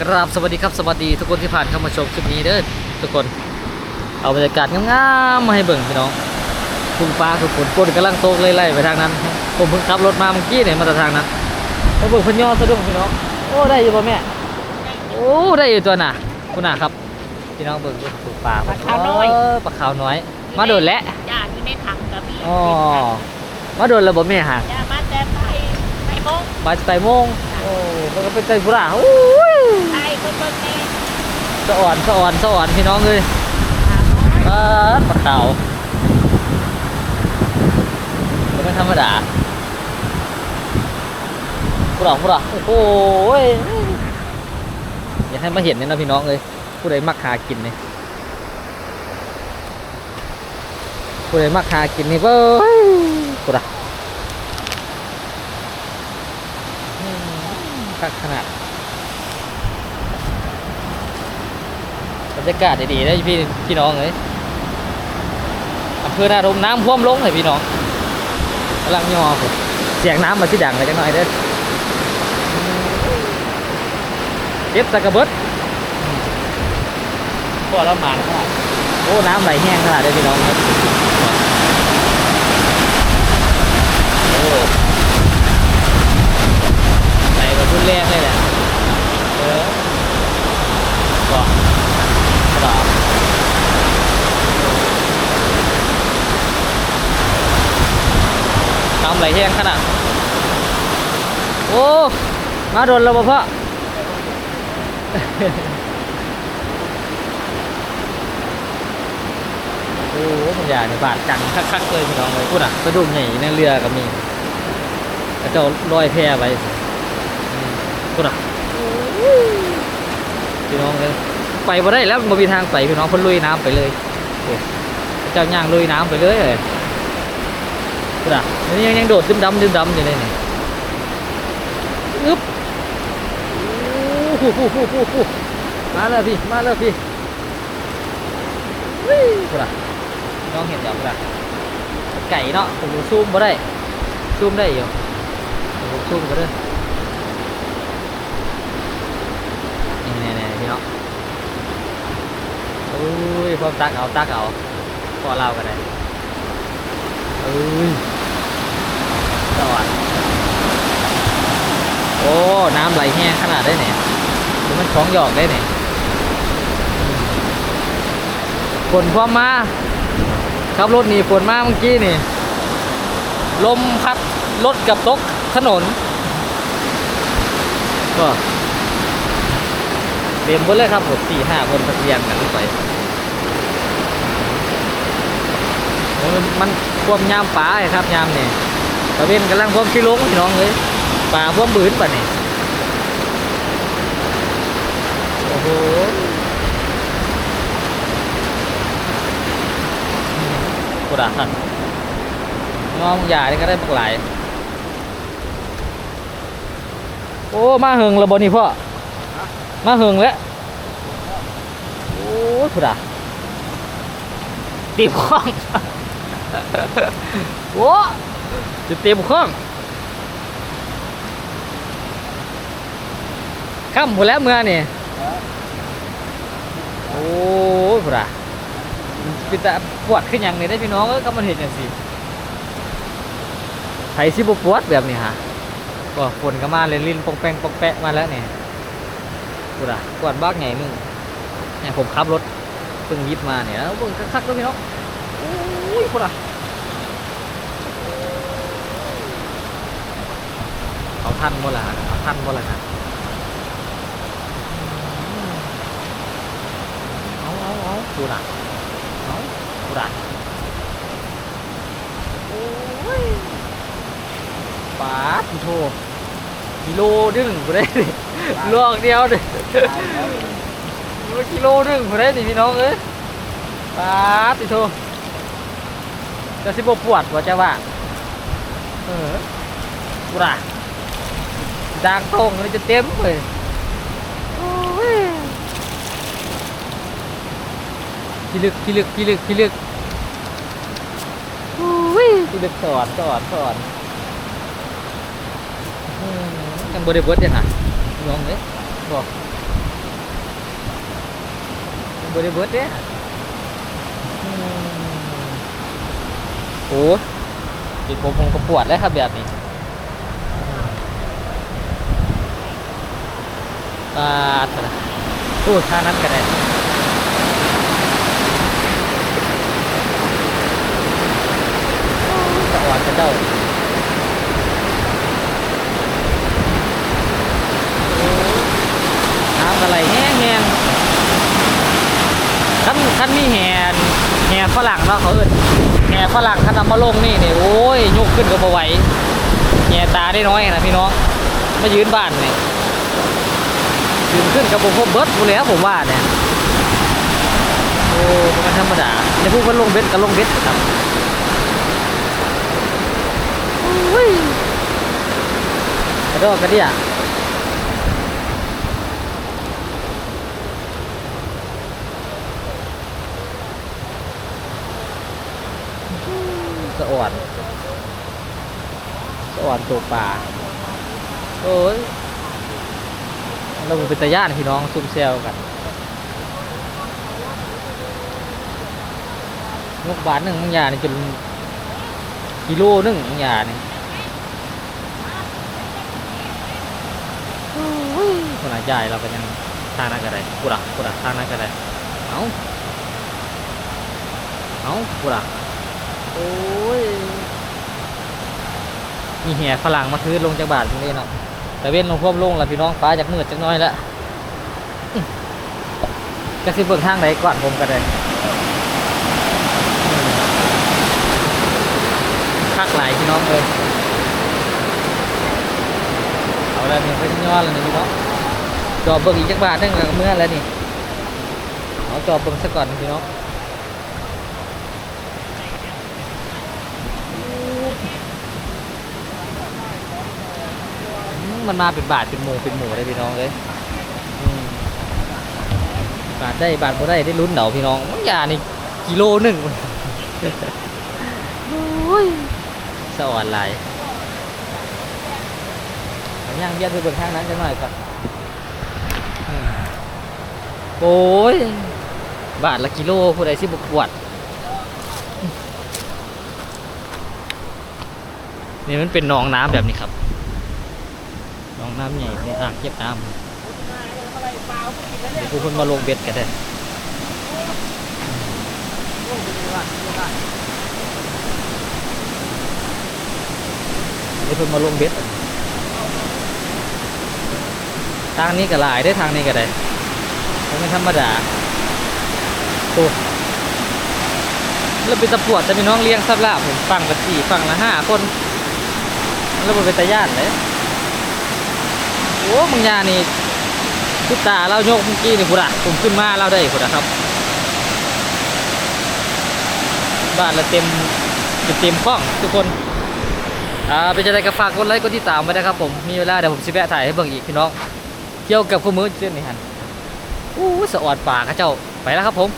กราบสวัสดีครับสวัสดีทุกคนที่ผ่านเข้ามาชมคลิปนี้เด้อทุกคน เอาบรรยากาศงามๆมาให้เบิ่งพี่น้องคุณฟ้าคือฝนฝนกำลังตกไล่ๆไปทางนั้น ผมเพิ่งขับรถมาเมื่อกี้เนี่ยมาจากทางนั้นไปเบิ่งพญอสะดุ้งพี่น้องโอ้ได้อยู่ป่ะแม่โอ้ได้อยู่ตัวน่ะคุณน่ะครับพี่น้องเบิ่งคุณฟ้าปลาขาวน้อยเปลาขาวน้อย มาโดนแล้วย่าอยู่ในถังกับพี่อ๋อมาโดนระบบแม่หาย่ามาแต่ไปไปโมง บาจะไปโมงโอ้มันก็เป็นใจผู้ร่าโอ้ยไปเบิ่งเบิ่งแน่สะอ่อนสะอ่อนสะอ่อนพี่น้องเลยถามน้อยปลาปลาขาวมันไม่ธรรมดาผู้ร่าผู้ร่าโอ้โหยอยากให้มาเห็นเนี่ยนะพี่น้องเลยผู้ใดมักหากินเนี่ยผู้ใดมักหากินนี่เว้ยผู้ร่าอืมคัก ขนาดบรรยากาศดีๆได้พี่พี่น้องเลยอำเภอนาดมน้ำท่วมลงเลยพี่น้องกำลังยอผมเสียงน้ำมาที่ดังเลยจังหน่อยเด้อเก็บตะกระเบิดพอเราหมานขนาดโอ้น้ำไหลแห้งขนาดเลยพี่น้องครับโอ้ไหลแบบ รุนแรงเลยแหละเออก็ครับทำไหลแห้งขนาด โอ้ มาโดนแล้วบ่พ่อโอ้มันใหญ่ในบาดจังคักๆเลยพี่น้องเลยพูดอะกระดุมใหญ่ในเรือก็มีกระเจ้าลอยแพไป มพูดอะพี่น้องเลยไปบ่ได้แล้วบ่มีทางไปพี่น้องเพิ่นลุยน้ำไปเลยเจ้าย่างลุยน้ำไปเลยเลยกระนี่ยังยังโดดดึมดำดึมดำอยู่เลยนี่อึ๊บมาแล้วพี่มาแล้วพี่วิ่งกระน้องเห็นอย่างกระไก่เนาะผมซูมบ่ได้ซูมได้อยู่ผมซูมก็ได้นี่ๆๆพี่ เนาะอุ้ยพร้อมตักเอาตักเอาพอเล่ากันได้อุ้ยสวัสดโอ้ น้ำไหลแห้งขนาดได้เนี่ยดูมันของหยอกได้เนี่ยฝนพร้อมมาขับรถหนีฝนมาเมื่อกี้นี่ ลมพัดรถกับตกถนนก็เตรียมหมดเลยครับผมสี่ห้าคนตะเกียงกันไปมันมันควมยามป่าไอ้ครับยามนี่ตะเวนกำลังควมขี้ลงพี่น้องเลยป่าควมบืนป่ะนี่โอ้โหกูด่าท่านน้องใหญ่ก็ได้บักหลายโอ้ มาเหิงระบนี่พ่อ มาเหิงแล้ว โอ้กูด่าตีบข้อง โอ้จะเต็มเครื่องข้ามหมดแล้วเมื่อนี่โอ้ยพุ่นอะเป็นแต่ปวดขึ้นอย่างนี้ได้พี่น้องเอ้ยก็มันเห็นอย่างสิไถซิบปวดแบบนี้ฮะก็ฝนก็มาเลยลิ้นปองแปงปองแปะมาแล้วเนี่ย พุ่นอะปวาดบ้าไงนึงเนี่ยผมขับรถเพิ่งยิบมาเนี่ยแล้วเบิ่งคักๆด้วยพี่น้องโอ้ยพุ่นอะเขาท่านบ่ละเขาท่านบ่ละครับเอาเอาเอาดูน่ะเอาดูน่ะโอ้ยปาดโทกิโลดึงกูได้ดิล ลวกเดียวดิกิโลดึงกูได้ดิพี่น้องเอ้ยปาดโทจะสิบปวดว่าจะว่าเออกูน่ะดังตรงนี่จะเต็มเลยโอ้ยพิลึกพิลึกพิลึกพิลึกโอ้ยพิลึกสอนสอนสอนยังบริบทยังไง น้องเลยบอกบริเบิร์ดเด้อืมโอ้ติดผมผมก็ปวดแล้วครับแบบนี้ปาดไปละตู้ท่านั้นกันเลยสะอ่อนกันเด้าโอ้น้ำอะไรแห้งแห้ง ๆคันนมีแหนแหนฝรั่งเนาะเขาเอิ้นแหนฝรั่งคันนำมาลงนี่เนี่ยโอ้ยยกขึ้นก็บ่ไหวแหนตาได้น้อยนะพี่น้องมายืนบ้านเนี่ยยืนขึ้นกับผมพบเบิร์ดกูแล้วผมว่าเนี่ยโอ้มันธรรมดาในพวกมันลงเบ็ดก็ลงเบ็ดครับโอ้ยกระโดดกระเดี่ย สะอ่อนสะ อ่อนตัวปลาโอ้ยเราเป็นตาย่านพี่น้องซุ่มเซลกันงกบาทหนึ่งบางอย่านี่จนกิโลหนึ่งบางอย่านี่คนอาใหญ่เราก็ยังทางนั้นก็ได้กูด่ะกูด่ะทางนั้นก็ได้เอาเอากูด่ะโอ้ มีแห่ฝรั่งมาทื้อลงจากบาทตรงนี้เนาะแต่เว้นลงควบลงแล้วพี่น้องฟ้าจากมืดจากน้อยแล้วก็สิเบิ่งทางไหนก่อนผมก็ได้อืมคักหลายพี่น้องเลยเอาแล้วนี่เพิ่นย้อนแล้วนี่พี่น้องจอบเบิ่งอีกจักบาทนึงแล้วเมื่อแล้วนี่เอาจอเบิ่งซะก่อนพี่น้อง อื มมันมาเป็นบาทเป็นหมูเป็นหมูได้พี่น้องเลยอืมบาทได้บาทบ่ได้ได้ลุ้นเดาพี่น้องมันยานี่กิโลหนึ่งโอ้ยสวรรค์ลายเอาย่างเบียดไปเบิ่งข้างนั้นกันหน่อยก่อนอืมโอ้ย บาทละกิโลผู้ใดสิบกวดนี่มันเป็นหนองน้ำแบบนี้ครับห นองน้ำใหญ่ในอ่างเก็บน้ำเดี๋ยวผู้คนมาลงเบ็ดกันได้เดี๋ยวเพิ่นมาลงเบ็ดทางนี้ก็หลายได้ทางนี้ก็ได้ไม่ธรรมดาโอ้แล้วเป็นตะปวดแต่มีน้องเลี้ยงซับลาบผมฟังกันสี่ฟังละห้าคน แล้วมันเป็นตาญาติเลย อ้บางยานี่ทุกตาเราโยกเมื่อกี้นี่พุระผมขึ้นมาเราได้พุระครับ บ้านเราเต็มเต็มกล้องทุกคนอ่าเป็นจะได้ก็ฝากกดไลค์กดติดตามไว้นะครับผมมีเวลาเดี๋ยวผมสิแวะถ่ายให้เบิ่งอีกพี่น้องเกี่ยวกับข้อมือเช่นนี้ฮันอู้สะออดปากข้าเจ้าไปแล้วครับผม